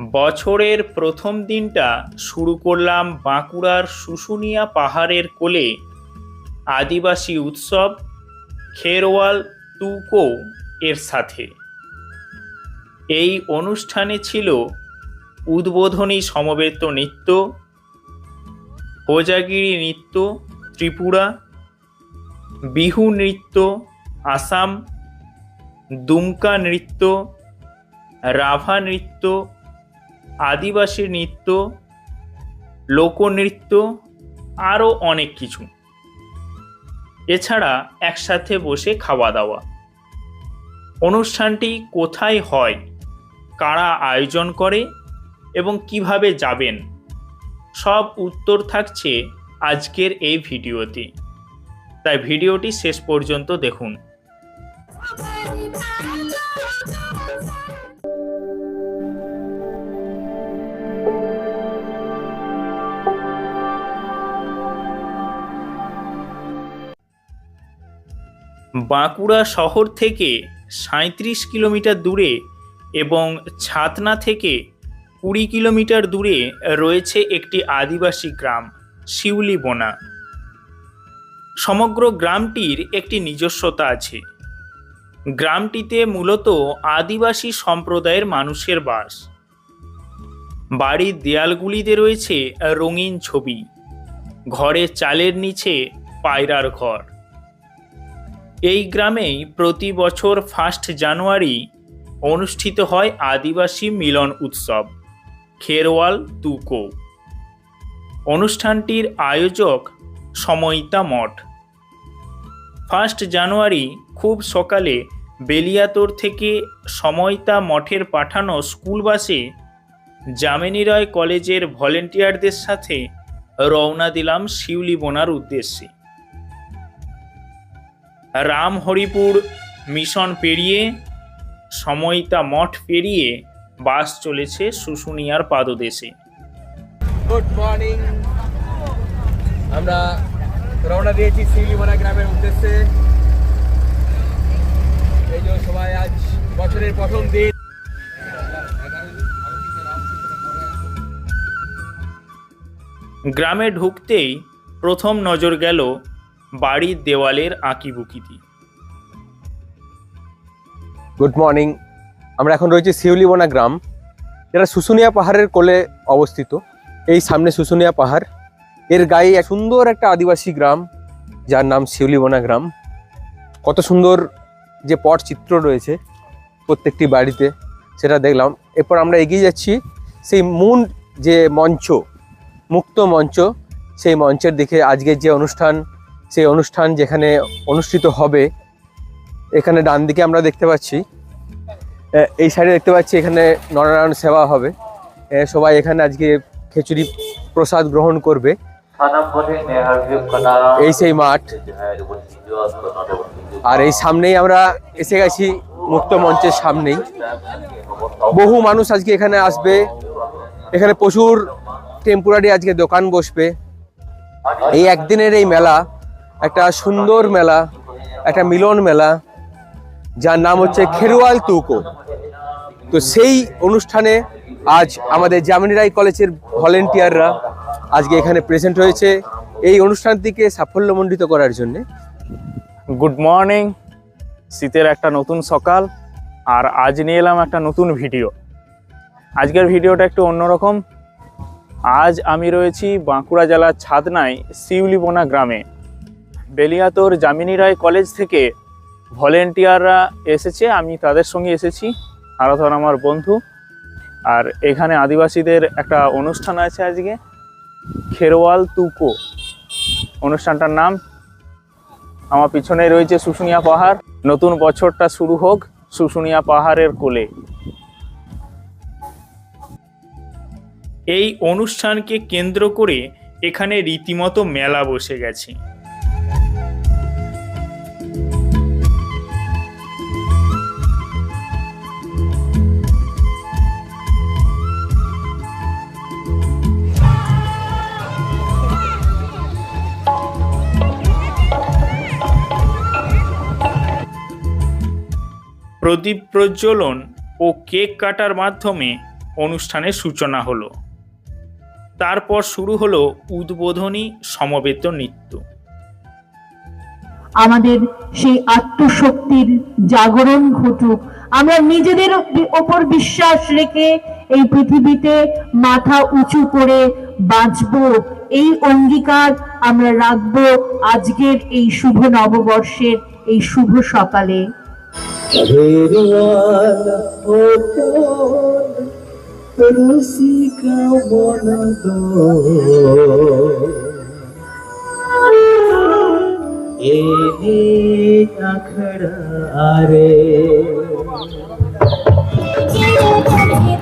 বছরের প্রথম দিনটা শুরু করলাম বাঁকুড়ার শুশুনিয়া পাহাড়ের কোলে। আদিবাসী উৎসব, খেরওয়াল তুকো এর সাথে। এই অনুষ্ঠানে ছিল উদ্বোধনী সমবেত নৃত্য হোজাগিরি নৃত্য, ত্রিপুরা, বিহু নৃত্য, আসাম, দুমকা নৃত্য, রাভা নৃত্য আদিবাসী নৃত্য, লোকনৃত্য, আরও অনেক কিছু। এছাড়া একসাথে বসে খাওয়া দাওয়া অনুষ্ঠানটি কোথায় হয়, কারা আয়োজন করে এবং কীভাবে যাবেন, সব উত্তর থাকছে আজকের এই ভিডিওতে। তাই ভিডিওটি শেষ পর্যন্ত দেখুন। বাঁকুড়া শহর থেকে সাঁত্রিশ কিলোমিটার দূরে এবং ছাতনা থেকে কুড়ি কিলোমিটার দূরে রয়েছে একটি আদিবাসী গ্রাম শিউলিবোনা সমগ্র গ্রামটির একটি নিজস্বতা আছে। গ্রামটিতে মূলত আদিবাসী সম্প্রদায়ের মানুষের বাস। বাড়ির দেয়ালগুলিতে রয়েছে রঙিন ছবি। ঘরে চালের নিচে পায়রার ঘর। এই গ্রামেই প্রতি বছর ফার্স্ট জানুয়ারি অনুষ্ঠিত হয় আদিবাসী মিলন উৎসব, খেরওয়াল তুকো। অনুষ্ঠানটির আয়োজক সময়িতা মঠ। ফার্স্ট জানুয়ারি খুব সকালে বেলিয়াতোর থেকে সময়িতা মঠের পাঠানো স্কুল বাসে যামিনী রায় কলেজের ভলেন্টিয়ারদের সাথে রওনা দিলাম শিউলি বোনার উদ্দেশ্যে। রামহরিপুর মিশন পেরিয়ে সময়িতা মঠ পেরিয়ে বাস চলেছে শুশুনিয়ার পাদদেশে। গুড মর্নিং আমরা রওনা দিয়েছি শিউলিমানা গ্রামের উদ্দেশ্যে। এই যে সবাই আজ বছরের প্রথম দিন। গ্রামে ঢুকতেই প্রথম নজর গেল বাড়ির দেওয়ালের আঁকিবুকিতি গুড মর্নিং আমরা এখন রয়েছি শিউলিবোনা গ্রাম। যেটা শুশুনিয়া পাহাড়ের কোলে অবস্থিত। এই সামনে শুশুনিয়া পাহাড়। এর গায়ে এক সুন্দর একটা আদিবাসী গ্রাম, যার নাম শিউলিবোনা গ্রাম। কত সুন্দর যে পট চিত্র রয়েছে প্রত্যেকটি বাড়িতে, সেটা দেখলাম। এরপর আমরা এগিয়ে যাচ্ছি সেই মূল যে মঞ্চ, মুক্ত মঞ্চ, সেই মঞ্চের দিকে। আজকের যে অনুষ্ঠান সেই অনুষ্ঠান যেখানে অনুষ্ঠিত হবে, এখানে ডান দিকে আমরা দেখতে পাচ্ছি এই সাইডে দেখতে পাচ্ছি এখানে নরনারায়ণ সেবা হবে। সবাই এখানে আজকে খিচুড়ি প্রসাদ গ্রহণ করবে। এই সেই মাঠ। আর এই সামনেই আমরা এসে গেছি মুক্ত মঞ্চের সামনেই। বহু মানুষ আজকে এখানে আসবে। এখানে প্রচুর টেম্পোরারি আজকে দোকান বসবে। এই একদিনের এই মেলা একটা সুন্দর মেলা, একটা মিলন মেলা, যার নাম হচ্ছে খেরোয়াল তুকো। তো সেই অনুষ্ঠানে আজ আমাদের জামিনী রায় কলেজের ভলেন্টিয়াররা আজকে এখানে প্রেজেন্ট হয়েছে এই অনুষ্ঠানটিকে সাফল্যমণ্ডিত করার জন্যে। গুড মর্নিং শীতের একটা নতুন সকাল, আর আজ নিয়ে এলাম একটা নতুন ভিডিও আজকের ভিডিওটা একটু অন্যরকম। আজ আমি রয়েছি বাঁকুড়া জেলার ছাদনায় শিউলিবোনা গ্রামে। বেলিয়াতোর জামিনী রায় কলেজ থেকে ভলেন্টিয়াররা এসেছে। আমি তাদের সঙ্গে এসেছি। আরাধন আমার বন্ধু। আর এখানে আদিবাসীদের একটা অনুষ্ঠান আছে আজকে। খেরোয়াল তুকো। অনুষ্ঠানটার নাম, আমার পিছনে রয়েছে শুশুনিয়া পাহাড়। নতুন বছরটা শুরু হোক শুশুনিয়া পাহাড়ের কোলে। এই অনুষ্ঠানকে কেন্দ্র করে এখানে রীতিমতো মেলা বসে গেছে। প্রদীপ প্রজ্বলন ও কেক কাটার মাধ্যমে অনুষ্ঠানের সূচনা হলো। তারপর শুরু হলো উদ্বোধনী সমবেত নৃত্য। আমাদের সেই আত্মশক্তির জাগরণ ঘটুক। আমরা নিজেদের ওপর বিশ্বাস রেখে এই পৃথিবীতে মাথা উঁচু করে বাঁচব। এই অঙ্গীকার আমরা রাখব আজকের এই শুভ নববর্ষের এই শুভ সকালে। Kaveriwala oton Pero si ka monado Ene akhara Thank you.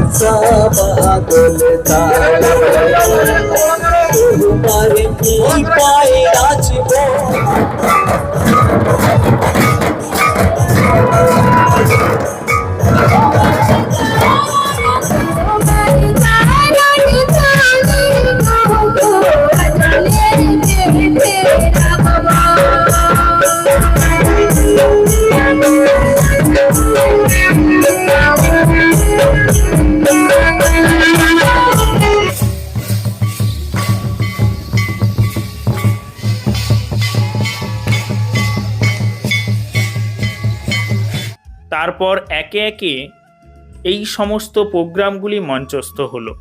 বাদল তোমার কি পাই নাচব? তারপর একে একে এই সমস্ত প্রোগ্রামগুলি মঞ্চস্থ হলো।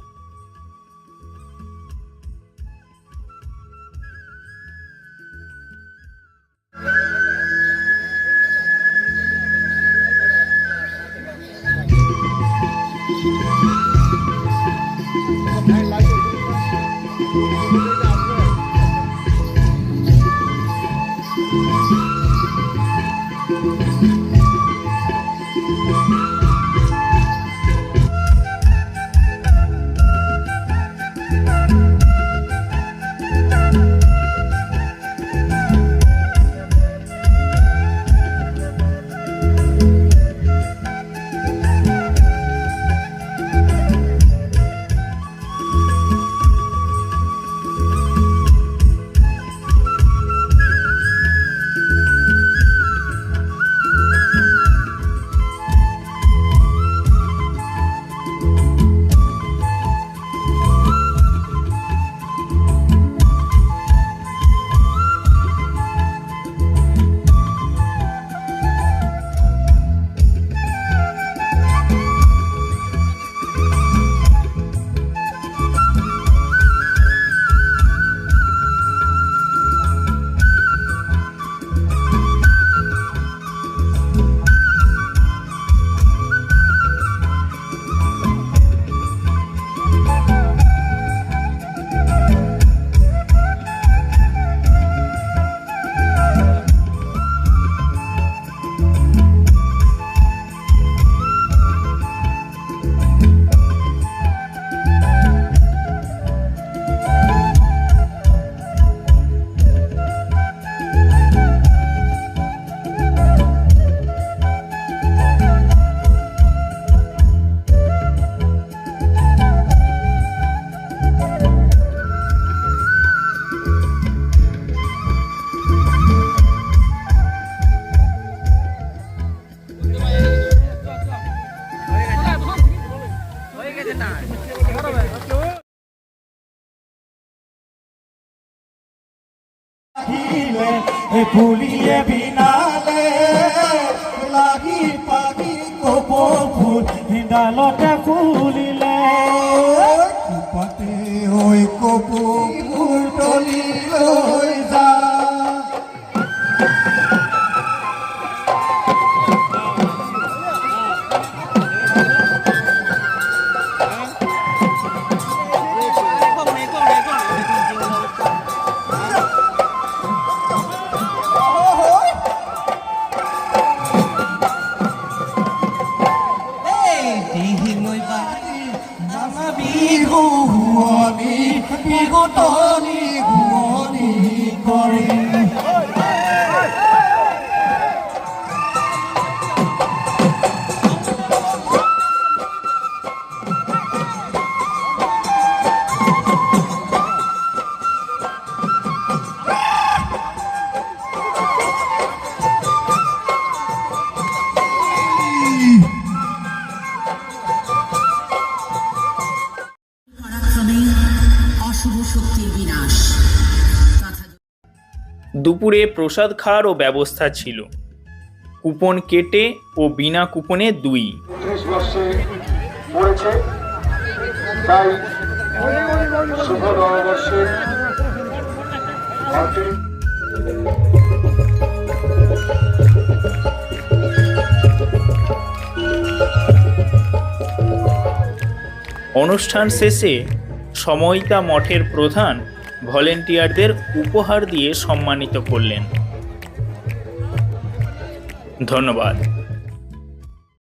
ফুলিয়ে বিনালে, লাগি পাগি কব ফুল ডালতে ফুলিলে। পাতে হৈ কপ ফুল তলি লৈ যা দুপুরে প্রসাদ খাওয়ারও ব্যবস্থা ছিল। কুপন কেটে ও বিনা কুপনে দুই। অনুষ্ঠান শেষে সময়িতা মঠের প্রধান ভলেন্টিয়ারদের উপহার দিয়ে সম্মানিত করলেন। ধন্যবাদ।